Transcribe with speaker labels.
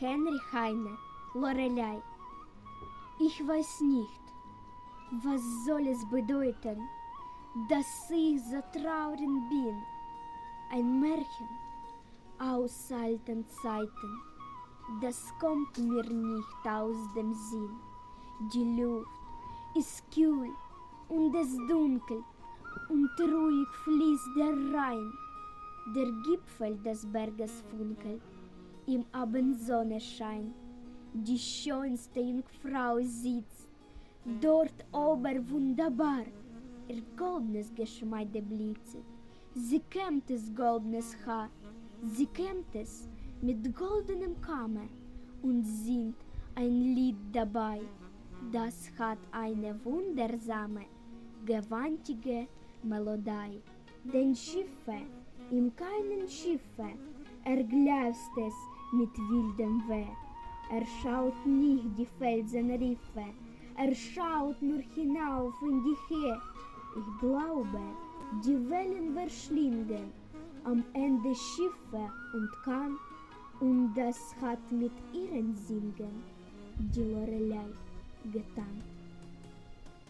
Speaker 1: Henry Heine, Lorelei. Ich weiß nicht, was soll es bedeuten, dass ich so traurig bin. Ein Märchen aus alten Zeiten, das kommt mir nicht aus dem Sinn. Die Luft ist kühl und es dunkel und ruhig fließt der Rhein. Der Gipfel des Berges funkelt im Abendsonnenschein. Die schönste Jungfrau sitzt dort ober wunderbar. Ihr goldenes Geschmeide blitzet, sie kämmt es goldenes Haar, sie kämmt es mit goldenem Kamme und singt ein Lied dabei. Das hat eine wundersame, gewaltige Melodie. Den Schiffe, im keinen Schiffe, ergläst es mit wildem Weh. Er schaut nicht die Felsenriffe, er schaut nur hinauf in die Höhe. Ich glaube, die Wellen verschlingen am Ende Schiffe und kann, und das hat mit ihren Singen die Lorelei getan.